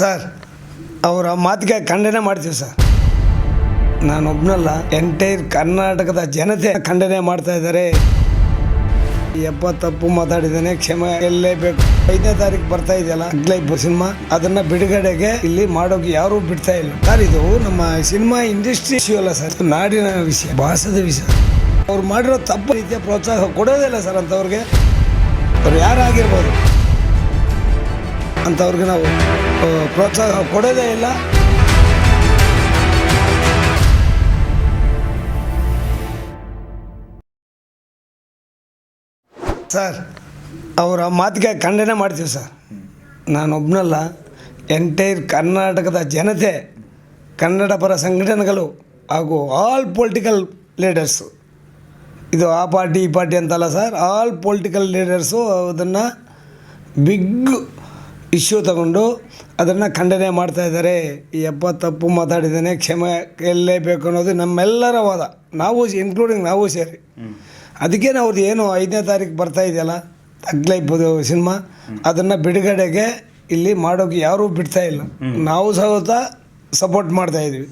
Sir, ಅವರ ಮಾತಿಗೆ ಖಂಡನೆ ಮಾಡ್ತೀವಿ ಸರ್. ನಾನೊಬ್ನಲ್ಲ ಎಂಟೈರ್ ಕರ್ನಾಟಕದ ಜನತೆ ಖಂಡನೆ ಮಾಡ್ತಾ ಇದ್ದಾರೆ. ಎಪ್ಪ ತಪ್ಪು ಮಾತಾಡಿದ್ದಾನೆ, ಕ್ಷಮೆ ಬೇಕು ಐದನೇ ತಾರೀಕು ಬರ್ತಾ ಇದೆಯಲ್ಲ ಲೈಫ್ ಸಿನಿಮಾ, ಅದನ್ನ ಬಿಡುಗಡೆಗೆ ಇಲ್ಲಿ ಮಾಡೋಕೆ ಯಾರು ಬಿಡ್ತಾ ಇಲ್ಲ. ಸರ್, ಇದು ನಮ್ಮ ಸಿನಿಮಾ ಇಂಡಸ್ಟ್ರಿ ಇಶ್ಯೂ ಅಲ್ಲ ಸರ್ ನಾಡಿನ ವಿಷಯ ಭಾಷದ ವಿಷಯ. ಅವ್ರು ಮಾಡಿರೋ ತಪ್ಪು ರೀತಿಯ ಪ್ರೋತ್ಸಾಹ ಕೊಡೋದಿಲ್ಲ ಸರ್ ಅಂತವ್ರಿಗೆ. ಅವ್ರು ಯಾರಾಗಿರ್ಬೋದು ಅಂಥವ್ರಿಗೆ ನಾವು ಪ್ರೋತ್ಸಾಹ ಕೊಡೋದೇ ಇಲ್ಲ. ಸರ್, ಅವರ ಮಾತಿಗೆ ಖಂಡನೆ ಮಾಡ್ತೀವಿ ಸರ್. ನಾನೊಬ್ಬನಲ್ಲ ಎಂಟೈರ್ ಕರ್ನಾಟಕದ ಜನತೆ, ಕನ್ನಡ ಪರ ಸಂಘಟನೆಗಳು ಹಾಗೂ ಆಲ್ ಪೊಲಿಟಿಕಲ್ ಲೀಡರ್ಸು ಇದು ಆ ಪಾರ್ಟಿ, ಈ ಪಾರ್ಟಿ ಅಂತಲ್ಲ ಸರ್ ಆಲ್ ಪೊಲಿಟಿಕಲ್ ಲೀಡರ್ಸು ಅದನ್ನು ಬಿಗ್ ಇಶ್ಯೂ ತಗೊಂಡು ಅದನ್ನು ಖಂಡನೆ ಮಾಡ್ತಾ ಇದ್ದಾರೆ. ಈ ಅಪ್ಪ ತಪ್ಪು ಮಾತಾಡಿದ್ದಾನೆ, ಕ್ಷಮೆ ಬೇಕು ಅನ್ನೋದು ನಮ್ಮೆಲ್ಲರ ವಾದ. ನಾವು ಇನ್ಕ್ಲೂಡಿಂಗ್ ನಾವು ಸೇರಿ. ಅದಕ್ಕೆ ಅವ್ರದ್ದು ಏನು ಐದನೇ ತಾರೀಕು ಬರ್ತಾ ಇದೆಯಲ್ಲ ತಗ್ಲೈಬೋದು ಸಿನಿಮಾ, ಅದನ್ನು ಬಿಡುಗಡೆಗೆ ಇಲ್ಲಿ ಮಾಡೋಕೆ ಯಾರೂ ಬಿಡ್ತಾ ಇಲ್ಲ. ನಾವು ಸಹ ಸಪೋರ್ಟ್ ಮಾಡ್ತಾ ಇದ್ವಿ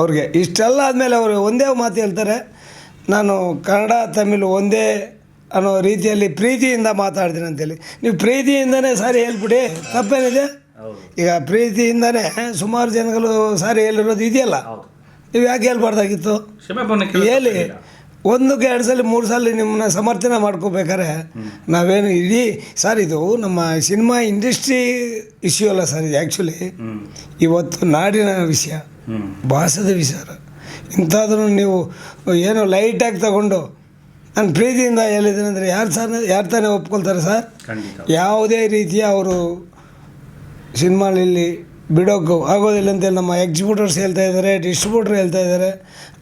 ಅವ್ರಿಗೆ. ಇಷ್ಟೆಲ್ಲ ಆದಮೇಲೆ ಅವರು ಒಂದೇ ಮಾತು ಹೇಳ್ತಾರೆ, ನಾನು ಕನ್ನಡ, ತಮಿಳು ಒಂದೇ ಅನ್ನೋ ರೀತಿಯಲ್ಲಿ ಪ್ರೀತಿಯಿಂದ ಮಾತಾಡ್ತೀನಿ ಅಂತೇಳಿ. ನೀವು ಪ್ರೀತಿಯಿಂದನೇ ಸಾರಿ ಹೇಳ್ಬಿಡಿ ತಪ್ಪೇನಿದೆ? ಈಗ ಪ್ರೀತಿಯಿಂದನೇ ಸುಮಾರು ಜನಗಳು ಸಾರಿ ಹೇಳಿರೋದು ಇದೆಯಲ್ಲ? ನೀವು ಯಾಕೆ ಹೇಳ್ಬಾರ್ದಾಗಿತ್ತು? ಹೇಳಿ. ಒಂದಕ್ಕೆ ಎರಡು ಸಲ ಮೂರು ಸಲ ನಿಮ್ಮನ್ನ ಸಮರ್ಥನೆ ಮಾಡ್ಕೋಬೇಕಾರೆ ನಾವೇನು ಇಡೀ ಸರ್ ಇದು ನಮ್ಮ ಸಿನಿಮಾ ಇಂಡಸ್ಟ್ರಿ ಇಶ್ಯೂ ಅಲ್ಲ ಸರ್ ಇದು ಆ್ಯಕ್ಚುಲಿ. ಇವತ್ತು ನಾಡಿನ ವಿಷಯ ಭಾಷದ ವಿಚಾರ. ಇಂಥದ್ದನ್ನು ನೀವು ಏನು ಲೈಟಾಗಿ ತಗೊಂಡು ನಾನು ಪ್ರೀತಿಯಿಂದ ಹೇಳಿದ್ದೀನಿ ಅಂದರೆ ಯಾರು ಸರ್ ಯಾರು ತಾನೇ ಒಪ್ಕೊಳ್ತಾರೆ ಸರ್? ಯಾವುದೇ ರೀತಿಯ ಅವರು ಸಿನಿಮಾಲಿ ಬಿಡೋಕ್ಕೂ ಆಗೋದಿಲ್ಲ ಅಂತೇಳಿ ನಮ್ಮ ಎಕ್ಸಿಕ್ಯೂಟರ್ಸ್ ಹೇಳ್ತಾ ಇದ್ದಾರೆ ಡಿಸ್ಟ್ರಿಬ್ಯೂಟರ್ ಹೇಳ್ತಾ ಇದ್ದಾರೆ.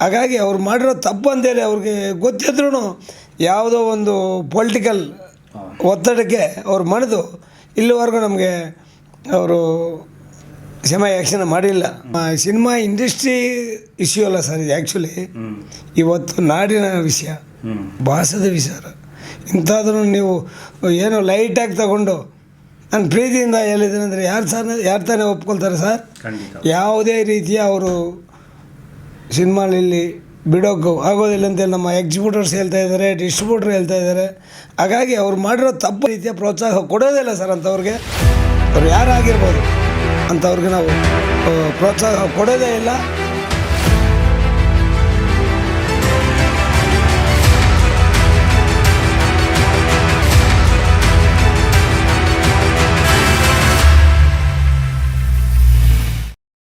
ಹಾಗಾಗಿ ಅವ್ರು ಮಾಡಿರೋ ತಪ್ಪು ಅಂತೇಳಿ ಅವ್ರಿಗೆ ಗೊತ್ತಿದ್ರೂ ಯಾವುದೋ ಒಂದು ಪೊಲಿಟಿಕಲ್ ಒತ್ತಡಕ್ಕೆ ಅವ್ರು ಮಣಿದು ಇಲ್ಲಿವರೆಗೂ ನಮಗೆ ಅವರು ಕ್ಷಮ ಯಾಕ್ಷನ್ ಮಾಡಿಲ್ಲ. ಸಿನಿಮಾ ಇಂಡಸ್ಟ್ರಿ ಇಶ್ಯೂ ಅಲ್ಲ ಸರ್ ಇದು ಆ್ಯಕ್ಚುಲಿ. ಇವತ್ತು ನಾಡಿನ ವಿಷಯ ಭಾಷದ ವಿಚಾರ ಇಂಥಾದ್ರೂ ನೀವು ಏನು ಲೈಟಾಗಿ ತಗೊಂಡು ನಾನು ಪ್ರೀತಿಯಿಂದ ಹೇಳಿದ್ದೀನಿ ಅಂದರೆ ಯಾರು ಸರ್ ಯಾರು ತಾನೇ ಒಪ್ಕೊಳ್ತಾರೆ ಸರ್? ಯಾವುದೇ ರೀತಿಯ ಅವರು ಸಿನಿಮಾಲಿ ಬಿಡೋಕ್ಕೂ ಆಗೋದಿಲ್ಲ ಅಂತೇಳಿ ನಮ್ಮ ಎಕ್ಸಿಬ್ಯೂಟರ್ಸ್ ಹೇಳ್ತಾ ಇದ್ದಾರೆ ಡಿಸ್ಟ್ರಿಬ್ಯೂಟರ್ ಹೇಳ್ತಾ ಇದ್ದಾರೆ. ಹಾಗಾಗಿ ಅವ್ರು ಮಾಡಿರೋ ತಪ್ಪು ರೀತಿಯ ಪ್ರೋತ್ಸಾಹ ಕೊಡೋದಿಲ್ಲ ಸರ್ ಅಂಥವ್ರಿಗೆ ಅವ್ರು ಯಾರಾಗಿರ್ಬೋದು? ಅಂಥವ್ರಿಗೆ ನಾವು ಪ್ರೋತ್ಸಾಹ ಕೊಡೋದೇ ಇಲ್ಲ.